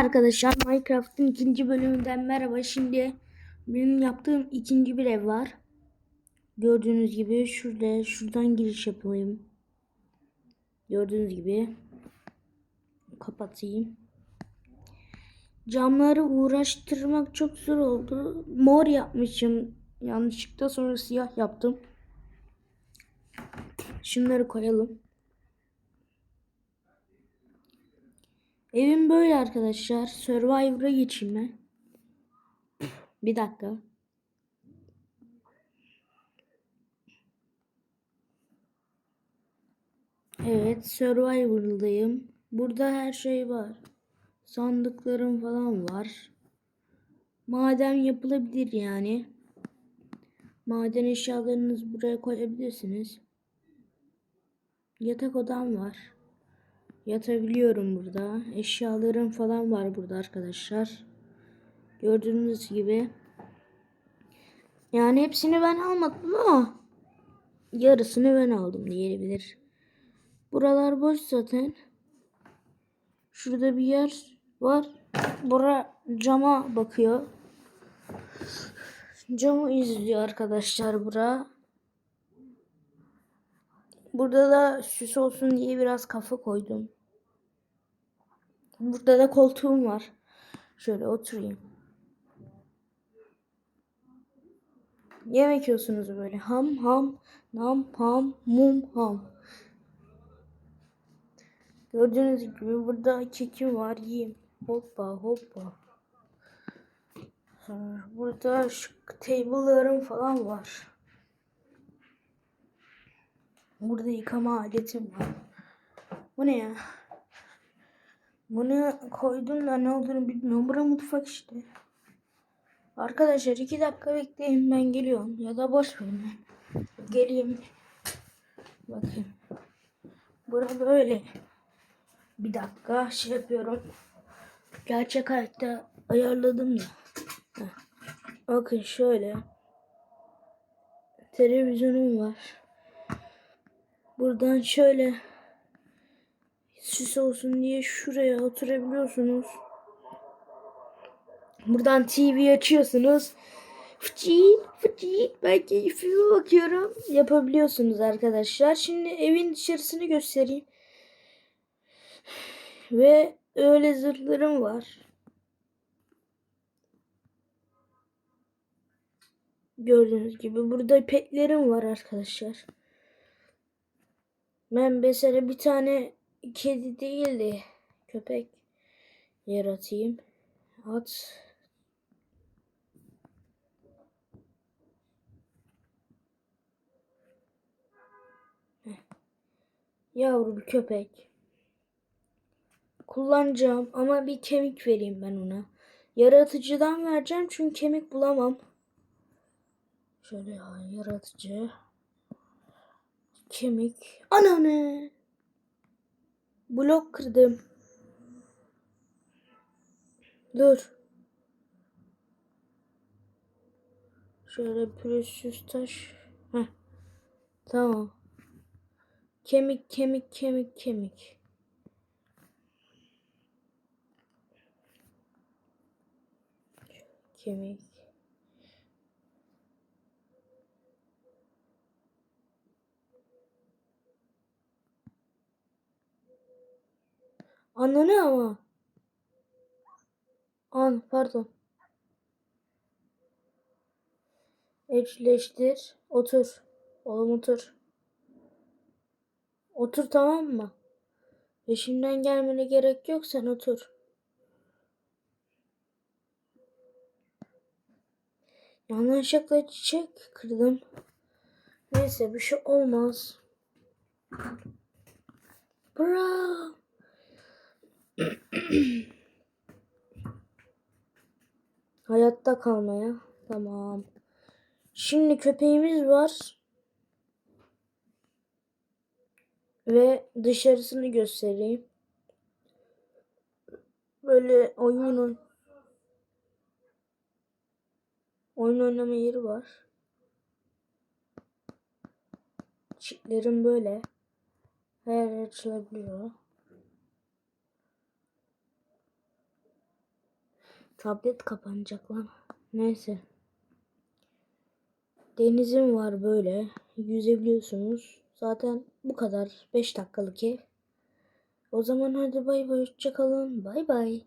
arkadaşlar Minecraft'ın ikinci bölümünden merhaba. Şimdi benim yaptığım ikinci bir ev var. Gördüğünüz gibi şurada şuradan giriş yapayım. Gördüğünüz gibi kapatayım. Camları uğraştırmak çok zor oldu. Mor yapmışım yanlışlıkla sonra siyah yaptım. Şunları koyalım. Evim böyle arkadaşlar. Survivor'a geçeyim ben. Bir dakika. Evet, Survivor'dayım. Burada her şey var. Sandıklarım falan var. Maden yapılabilir yani. Maden eşyalarınızı buraya koyabilirsiniz. Yatak odam var. Yatabiliyorum burada. Eşyalarım falan var burada arkadaşlar. Gördüğünüz gibi. Yani hepsini ben almadım ama yarısını ben aldım diyebilir. Buralar boş zaten. Şurada bir yer var. Bura cama bakıyor. Camı izliyor arkadaşlar bura. Burada da süs olsun diye biraz kafa koydum. Burada da koltuğum var. Şöyle oturayım. Yemek yiyorsunuz böyle. Ham ham nam ham mum ham. Gördüğünüz gibi burada kekim var. Yiyeyim. Hoppa hoppa. Burada şu table'larım falan var. Burada yıkama aletim var. Bu ne ya? Bunu koydum da ne olduğunu bilmiyorum. Bura mutfak işte. Arkadaşlar iki dakika bekleyin ben geliyorum. Ya da boş verin ben. Geleyim. Bakın. Bura böyle. Bir dakika şey yapıyorum. Gerçek hayatta ayarladım. Heh. Bakın şöyle. Televizyonum var. Buradan şöyle süs olsun diye şuraya oturabiliyorsunuz. Buradan TV açıyorsunuz. Fıçit fıçit ben keyfime bakıyorum. Yapabiliyorsunuz arkadaşlar. Şimdi evin dışarısını göstereyim. Ve öyle zırhlarım var. Gördüğünüz gibi burada petlerim var arkadaşlar. Ben mesela bir tane kedi değil de köpek yaratayım. At. Yavru bir köpek. Kullanacağım ama bir kemik vereyim ben ona. Yaratıcıdan vereceğim çünkü kemik bulamam. Şöyle ya, yaratıcı. Kemik. Ananı. Blok kırdım. Dur. Şöyle pürüzsüz taş. Heh. Tamam. Kemik, kemik, kemik, kemik. Kemik. Ananı ama. An pardon. Eşleştir. Otur. Oğlum otur. Otur tamam mı? Peşimden gelmene gerek yok sen otur. Yanlışlıkla çiçek kırdım. Neyse bir şey olmaz. Bra. Hayatta kalmaya. Tamam. Şimdi köpeğimiz var. Ve dışarısını göstereyim. Böyle oyun oyn- oyun oynama yeri var. Çitlerim böyle. Her yer açılabiliyor. Tablet kapanacak lan. Neyse. Denizim var böyle. Yüzebiliyorsunuz. Zaten bu kadar. 5 dakikalık ev. O zaman hadi bay bay. Hoşçakalın. Bay bay.